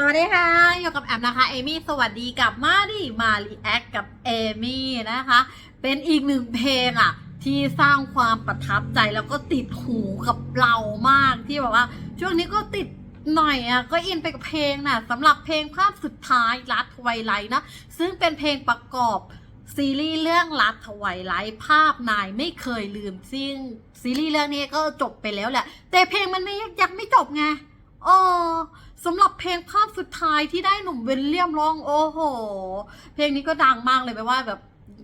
สวัสดีค่ะอยู่กับแอมนะคะ เอมี่สวัสดีกับมาดิมารีแอคกับเอมี่นะคะ เป็นอีกหนึ่งเพลงอะ ที่สร้างความประทับใจแล้วก็ติดหูกับเรามากที่แบบว่า ช่วงนี้ก็ติดหน่อยอะก็อินไปกับเพลงน่ะสำหรับเพลงภาพสุดท้ายรัดไวไลท์นะ ซึ่งเป็นเพลงประกอบซีรีส์เรื่องรัดถวายไลท์ภาพนายไม่เคยลืมซึ่งซีรีส์เรื่องนี้ก็จบไปแล้วแหละ แต่เพลงมันไม่ยังไม่จบไง เพลงภาพสุดท้ายที่ได้หนุ่มเวนเลียมร้องโอ้โห เพลงนี้ก็ดังมากเลยไปว่าแบบ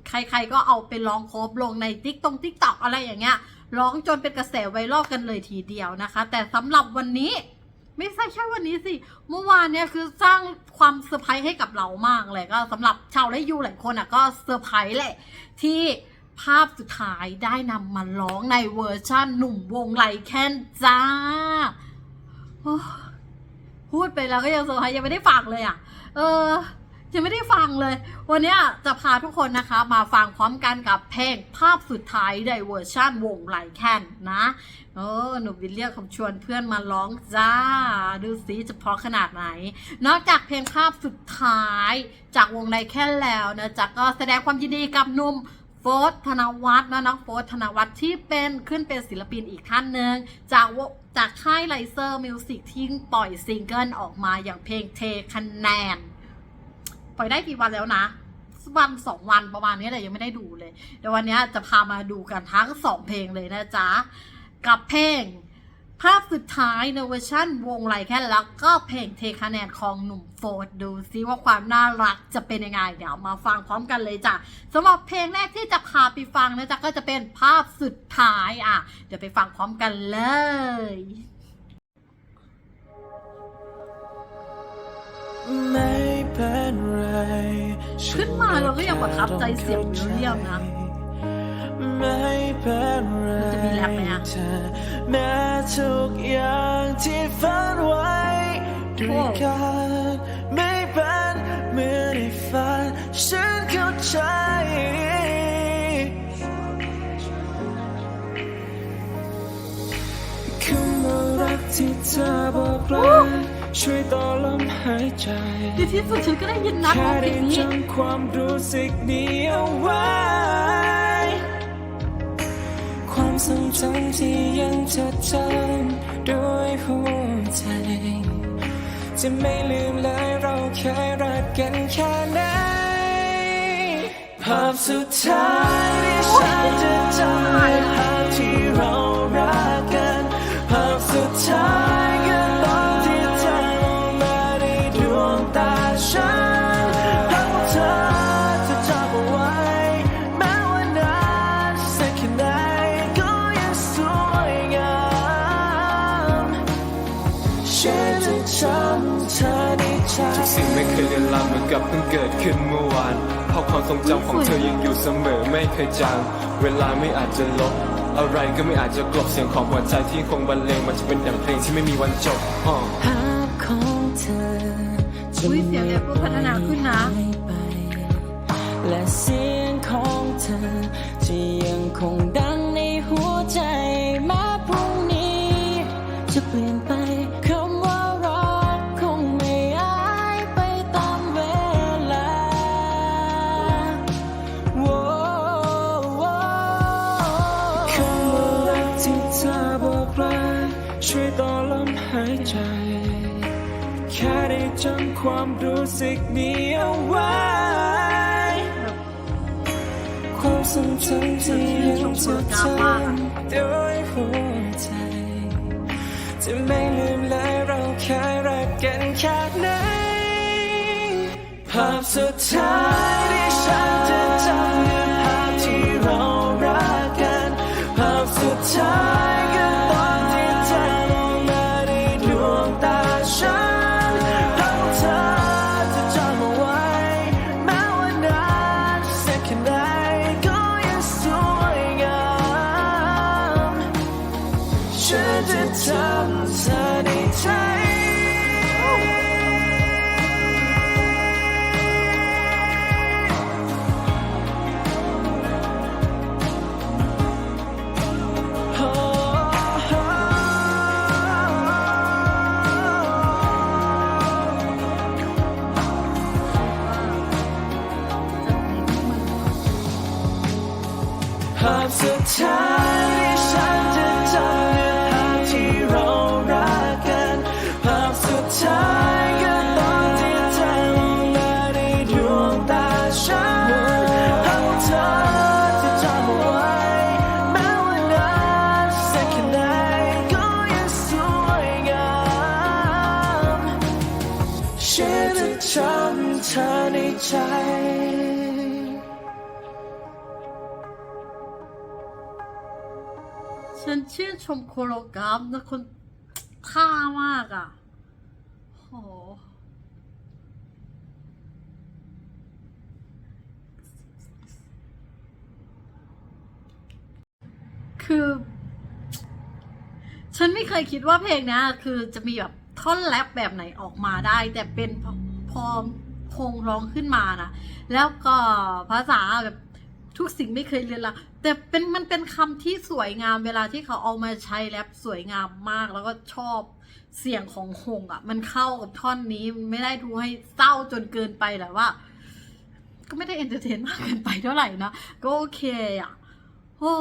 ใครๆก็เอาไปร้องโคบลงในติ๊กตงติ๊กตอกอะไรอย่างเงี้ยร้องจนเป็นกระแสไวรัลกันเลยทีเดียวนะคะ แต่สำหรับวันนี้ไม่ใช่แค่วันนี้สิ เมื่อวานเนี่ยคือสร้างความเซอร์ไพรส์ให้กับเรามากเลยก็สำหรับชาวและยูหลายคนอะก็เซอร์ไพรส์แหละที่ภาพสุดท้ายได้นำมาร้องในเวอร์ชั่นหนุ่มวงไลแคนจ้า พูดไปแล้วก็ยังเซอร์ไพรส์ยังไม่ได้ฟังเลยอะ เออ ยังไม่ได้ฟังเลย วันนี้จะพาทุกคนนะคะ มาฟังพร้อมกันกับเพลงภาพสุดท้ายในเวอร์ชั่นวงไลแคนนะเออหนูวิลเลียมคำชวนเพื่อนมาร้องจ้า ดูสิจะพราะขนาดไหน นอกจากเพลงภาพสุดท้ายจากวงไลแคนแล้วนะจ๊ะก็แสดงความยินดีกับหนุ่ม โฟร์ธนวัฒน์นะน้องโฟสธนวัฒน์ที่เป็นขึ้นเป็นศิลปินอีกท่านหนึ่งจากจากค่ายไลเซอร์มิวสิกที่ปล่อยซิงเกิลออกมาอย่างเพลงเทคะแนน ปล่อยได้กี่วันแล้วนะวันสองวันประมาณนี้แต่ยังไม่ได้ดูเลย เดี๋ยววันนี้จะพามาดูกันทั้งสองเพลงเลยนะจ๊ะ กับเพลง ภาพสุดท้ายในเวอร์ชันวงไรแค่แล้วก็เพลงเทคะแนนของหนุ่มโฟร์ดดูซิว่าความน่ารักจะเป็นยังไง เดี๋ยวมาฟังพร้อมกันเลยจ้ะสำหรับเพลงแรกที่จะพาไปฟังนะจ๊ะก็จะเป็นภาพสุดท้ายอะ เดี๋ยวไปฟังพร้อมกันเลยไม่เป็นไรขึ้นมาเราก็ยังประทับใจเสียงวิลเลียมนะ ไม่เป็นไรจะมีแรปไหมอะแม้ทุกอย่างที่ฝันไว้ด้วยกันไม่เป็นเหมือนในฝันฉันเข้าใจคำว่ารักที่เธอบอกลาช่วยต่อลมหายใจในที่สุดฉันก็ได้ยินนักร้องเพลงนี้แค่ได้จำความรู้สึกนี้เอาไว้ ทรงจำที่ยังจดจำด้วยหัวใจ จะไม่ลืมเลยเราเคยรักกันแค่ไหนภาพสุดท้ายที่ฉันจะจำภาพที่เรารักกันภาพสุดท้าย ฉันจำเธอในใจทุกสิ่งไม่เคยเลือนลางเหมือนกับเพิ่งเกิดขึ้นเมื่อวานภาพความทรงจำของเธอยังอยู่เสมอไม่เคยจางเวลาไม่อาจจะลบอะไรก็ไม่อาจจะกลบเสียงของหัวใจที่คงบรรเลงมันจะเป็นอย่างเพลงที่ไม่มีวันจบภาพของเธอจะอุ๊ยเสียงแอปก็พัฒนาขึ้นนะหายไปและเสียงของเธอจะยังคงดังในหัวใจแม้พรุ่งนี้จะเปลี่ยนไป จำความรู้สึกนี้เอาไว้ ความทรงจำที่ยังจดจำด้วยหัวใจ จะไม่ลืมเลยเราเคยรักกันแค่ไหนภาพสุดท้ายที่ฉันจะจำคือภาพที่เรารักกันภาพสุดท้าย 怎么你猜？啊！怎么你猜？ ใจ ฉันชื่นชมโคโรกราฟนะคนท่ามากอะโหคือ ฉันไม่เคยคิดว่าเพลงนี้คือจะมีแบบท่อนแรปแบบไหนออกมาได้ แต่เป็นพอพอ พงร้องขึ้นมานะแล้วก็ภาษาแบบทุกสิ่งไม่เคยเรียนละแต่เป็นมันเป็นคำที่สวยงามเวลาที่เขาเอามาใช้แรปสวยงามมากแล้วก็ชอบเสียงของหงอะ่ะ มันเข้ากับท่อนนี้มันไม่ได้ดูให้เศร้าจนเกินไปแต่ว่า ก็ไม่ได้เอนเตอร์เทนมากเกินไปเท่าไหร่นะก็โอเคอะโอ้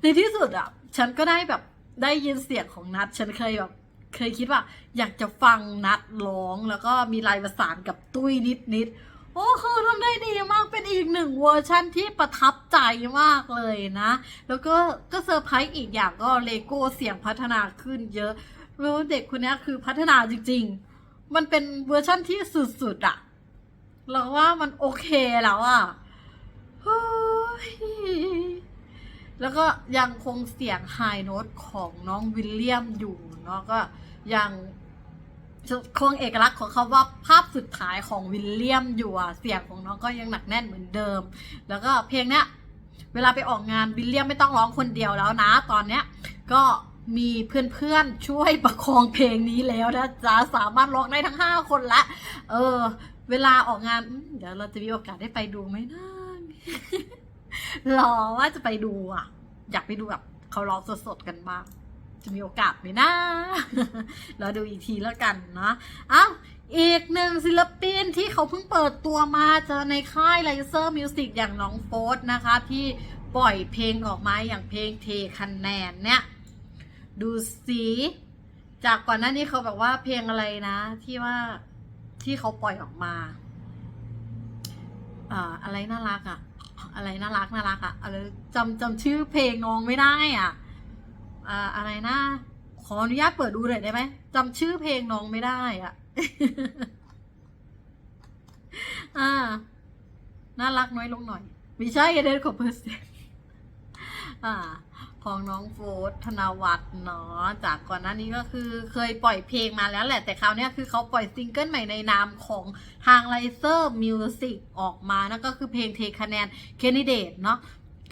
ในที่สุดอะ ฉันก็ได้แบบได้ยินเสียงของนัดฉันเคยแบบ เคยคิดว่า อยากจะฟังนัดร้องแล้วก็มีลายประสานกับตุ้ยนิดนิดๆโอ้คือทำได้ดีมากเป็นอีกหนึ่งเวอร์ชั่นที่ประทับใจมากเลยนะ แล้วก็ก็เซอร์ไพรส์อีกอย่างก็เลโก้เสียงพัฒนาขึ้นเยอะแล้วเด็กคนนี้คือพัฒนาจริง ๆ มันเป็นเวอร์ชั่นที่สุดๆอะเราว่ามันโอเคแล้วอะ แล้วก็ยังคงเสียงไฮโน้ตของน้องวิลเลียมอยู่เนาะก็ยังคงเอกลักษณ์ของเขาว่าภาพสุดท้ายของวิลเลียมอยู่อะเสียงของน้องก็ยังหนักแน่นเหมือนเดิม แล้วก็เพลงเนี้ยเวลาไปออกงานวิลเลียมไม่ต้องร้องคนเดียวแล้วนะ ตอนเนี้ยก็มีเพื่อนๆช่วยประคองเพลงนี้แล้วนะจ๊ะสามารถร้องได้ทั้งห้าคนละ เออ เวลาออกงานเดี๋ยวเราจะมีโอกาสได้ไปดูไหมนะ รอว่าจะไปดูอะ อยากไปดูแบบเขาร้องสดๆกันบ้าง จะมีโอกาสไหมนะเราดูอีกทีแล้วกันนะอ้าวอีกหนึ่งศิลปินที่เขาเพิ่งเปิดตัวมาเจอในค่ายไลเซอร์มิวสิกอย่างน้องโฟสนะคะ ที่ปล่อยเพลงออกมาอย่างเพลงเทคะแนนเนี่ย ดูสีจากก่อนหน้านี้เขาแบบว่าเพลงอะไรนะ ที่ว่าที่เขาปล่อยออกมา อ่าอะไรน่ารักอะ อะไรน่ารักน่ารักอะอะไรจำจำชื่อเพลงน้องไม่ได้อะอ่าอะไรนะขออนุญาตเปิดดูหน่อยได้ไหมจำชื่อเพลงน้องไม่ได้อะอ่าน่ารักน้อยลงหน่อยไม่ใช่เดนของเพอร์เซนอ่า ของน้องโฟร์ธธนวัฒน์เนาะจากก่อนหน้านี้ก็คือเคยปล่อยเพลงมาแล้วแหละ แต่คราวนี้คือเขาปล่อยซิงเกิลใหม่ในนามของทางไลเซอร์มิวสิกออกมานั่นก็คือเพลงเทคะแนน c a n d i d a t e เนาะ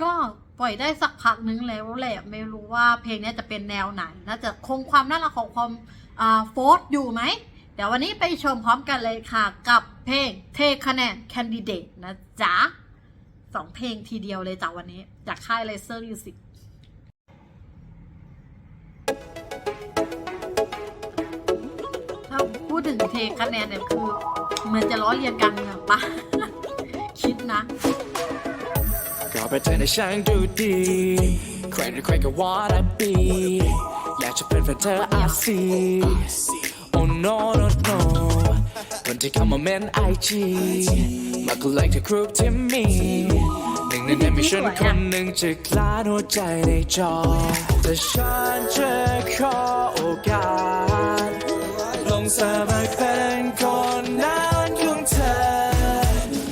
ก็ปล่อยได้สักพักนึงแล้วแหละไม่รู้ว่าเพลงนี้จะเป็นแนวไหนน่าจะคงความน่ารักของความโฟร์อยู่ไหมเดี๋ยววันนี้ไปชมพร้อมกันเลยค่ะกับเพลงเทคะแนน Candidate นะจ๊ะสองเพลงทีเดียวเลยจากวันนี้ จากค่าย Laser Music ถ้าพูด ถึงเทคะแนนเนี่ยคือเหมือนจะล้อเลียนกันเมืองปะคิดนะก็เป็นเธอในช่างดูดีใครหรือใครก็ wanna be อยากจะเป็นแฟนเธอ I see Oh no no no วันที่เข้ามาเม้นไอจีมาก็เลยเธอกรุ๊ปที่มีหนึ่งในนั้นมีฉันคนหนึ่งจะคลาดหัวใจในจอแต่ฉันจะขอโอกาส สบายเป็นคนนั้นของเธอ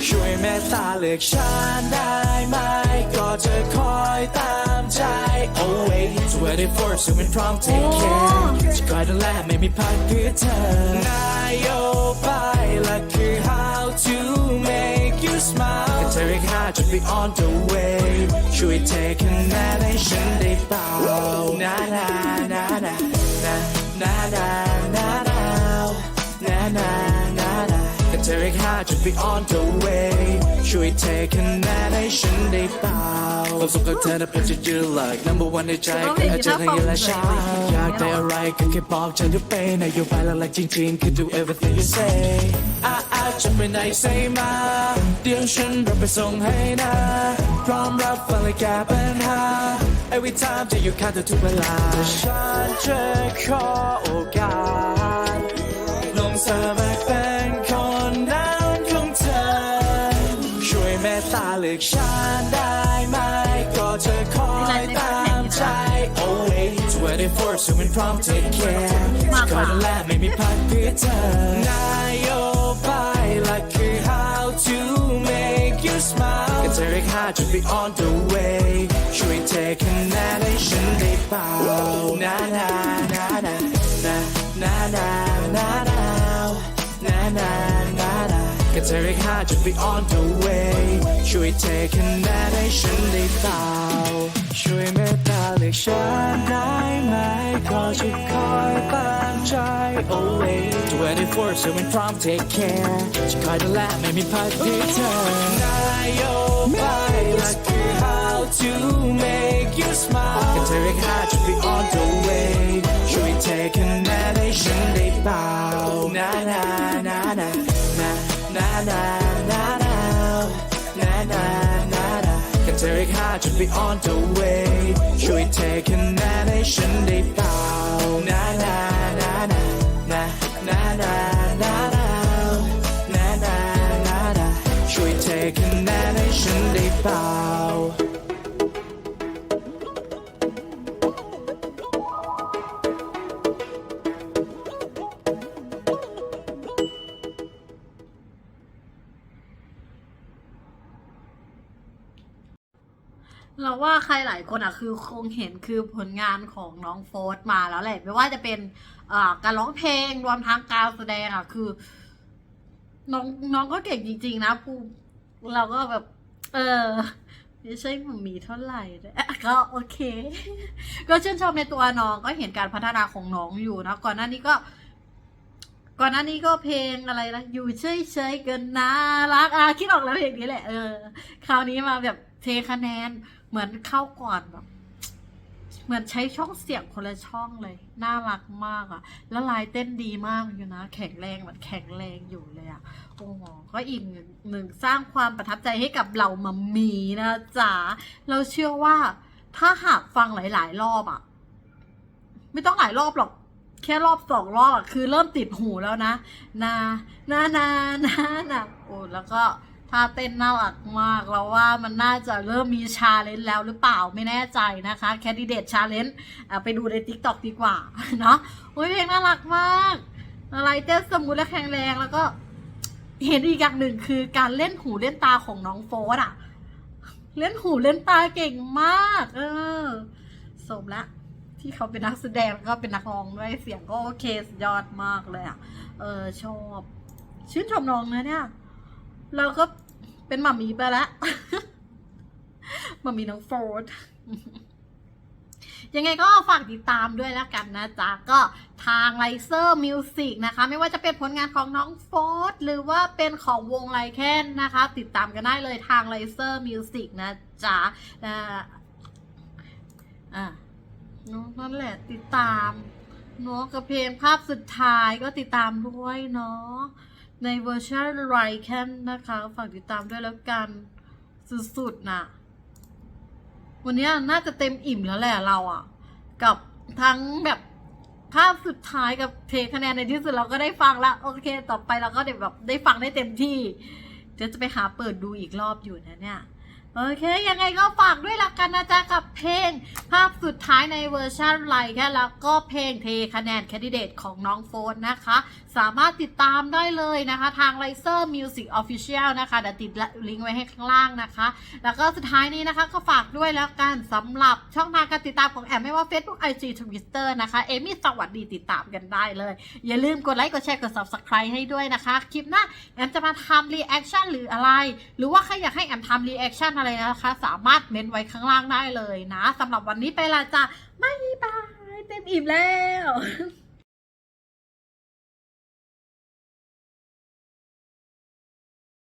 ช่วยแมตตาเลือกฉันได้ไหม ก็จะคอยตามใจ always 24 so มันพร้อม take care จะคอยดูแลไม่มีพักเพื่อเธอนายโยบายและคือ how to make you smile เธอรียกหาจะดไป on the way ช่วย take คะแนนให้ฉันได้เปล่านานานานานานา แต่เธอเรียกหาจะ be on the way ช่วยเทคะแนนให้ฉันได้เปล่าความสุขกับเธอน่ะเป็นจุดยืนหลัก number one ในใจคืออาจจะทั้งยืนและช้าอยากได้อะไรก็แค่บอกฉันจะเป็นนโยบายหลักๆจริงๆคือ do everything you say อาอาจจะไปไหน say มาเดี๋ยวฉันรับไปส่งให้นะพร้อมรับฟังและแก้ปัญหา every time จะอยู่ข้างเธอทุกเวลาฉันจะขอโอกาสลงสมัค 24 so มันพร้อม take care จะคอยดูแลไม่มีพักเพื่อเธอนโยบายหลักคือ how to make you smile กันเธอเรียกหาจุด be on the way ช่วยเทคะแนนให้ฉันได้เปล่านานานานานานานานานานานานานากันเธอเรียกหาจุด be on the way ช่วยเทคะแนนให้ฉันได้เปล่าช่วยเมตตา เรียกฉันได้ไหมก็จะคอยตามใจ always 24 so มันพร้อม take care จะคอยดูแลไม่มีพักที่เธอนโยบายหลักคือ be on the way ช่วยเทคะแนนให้ฉันได้เปล่านานานานานานานานานานานานานาช่วยเทคะแนนให้ฉันได้เปล่าเรา ลายคนอะคือคงเห็นคือผลงานของน้องโฟร์มาแล้วแหละไม่ว่าจะเป็นการร้องเพลงรวมทั้งการแสดงอะคือ น้องน้องก็เก่งจริง ๆ นะภูเราก็แบบ เออไม่ใช่หมมีเท่าไหร่ก็โอเค ก็ชื่นชมในตัวน้องก็เห็นการพัฒนาของน้องอยู่นะก่อนหน้านี้ก็ ก่อนหน้านี้ก็เพลงอะไรนะอยู่เฉยๆกันน่ารักอะคิดออกแล้วเพลงนี้แหละเออคราวนี้มาแบบ เทคะแนนเหมือนเข้าก่อนแบบเหมือนใช้ช่องเสียงคนละช่องเลย น่ารักมากอะ่ะ แล้วลายเต้นดีมากอยู่นะ แข็งแรงแบบแข็งแรงอยู่เลยอะ่ะ โอ้โหก็อีกหนึ่งสร้างความประทับใจให้กับเรามามีนะจ๊ะเราเชื่อว่าถ้าหากฟังหลาย ๆ รอบอะ่ะ ไม่ต้องหลายรอบหรอก แค่รอบสองรอบอะคือเริ่มติดหูแล้วนะ นา นา นา นานาโอ้แล้วก็ ท่าเต้นน่ารักมากเราว่ามันน่าจะเริ่มมีชาเลนจ์แล้วหรือเปล่าไม่แน่ใจนะคะแคนดิเดตชาเลนจ์ไปดูใน t ิ k t o k ดีกว่าเนาะโอ้ยเพลงน่ารักมาก อะไรเต้นสมูทและแข็งแรงแล้วก็เห็นอีกอย่างหนึ่งคือการเล่นหูเล่นตาของน้องโฟร์อะเล่นหูเล่นตาเก่งมาก เออสมละที่เขาเป็นนักแสดงแล้วก็เป็นนักร้องด้วยเสียงก็โอเคสุดยอดมากเลยอะเออชอบ ชื่นชมน้องนะเนี่ย เราก็ เป็นหมามีไปแล้วหมามีน้องโฟร์ดยังไงก็ฝากติดตามด้วยแล้วกันนะจ๊ะ ก็ทางไลเซอร์มิวสิกนะคะ ไม่ว่าจะเป็นผลงานของน้องโฟร์ดหรือว่าเป็นของวงไลแคนนะคะ ติดตามกันได้เลยทางไลเซอร์มิวสิกนะจ๊ะนะอะเนอะนั่นแหละติดตามเนาะกับเพลงภาพสุดท้ายก็ติดตามด้วยเนาะ ในเวอร์ชันไรแคนนะคะฝากติดตามด้วยแล้วกันสุดๆนะวันนี้น่าจะเต็มอิ่มแล้วแหละเราอะ่ะ กับทั้งแบบภาพสุดท้ายกับเทคะแนนในที่สุดเราก็ได้ฟังละโอเค ต่อไปเราก็เดี๋ยวแบบได้ฟังได้เต็มที่เดี๋ยวจะไปหาเปิดดูอีกรอบอยู่นะเนี่ย โอเค ยังไงก็ฝากด้วยละกันนะจ๊ะกับเพลง ภาพสุดท้ายในเวอร์ชันไลค์แล้วก็เพลงเทคะแนนแคนดิเดตของน้องโฟนนะคะ สามารถติดตามได้เลยนะคะ ทางไลเซอร์มิวสิกออฟฟิเชียลนะคะเดี๋ยวติดลิงก์ไว้ให้ข้างล่างนะคะ แล้วก็สุดท้ายนี้นะคะก็ฝากด้วยแล้วกันสำหรับช่องทางการติดตามของแอมไม่ว่า Facebook IG Twitter นะคะ เอมี่สวัสดีติดตามกันได้เลย อย่าลืมกดไลค์กดแชร์กด Subscribe ให้ด้วยนะคะ คลิปหน้าแอมจะมาทำรีแอคชั่นหรืออะไร หรือว่าใครอยากให้แอมทำรีแอคชั่นอะไรนะคะ สามารถเม้นไว้ข้างล่างได้เลยนะสำหรับวันนี้ไปละจ้ะไม่บายเต็มอิ่มแล้ว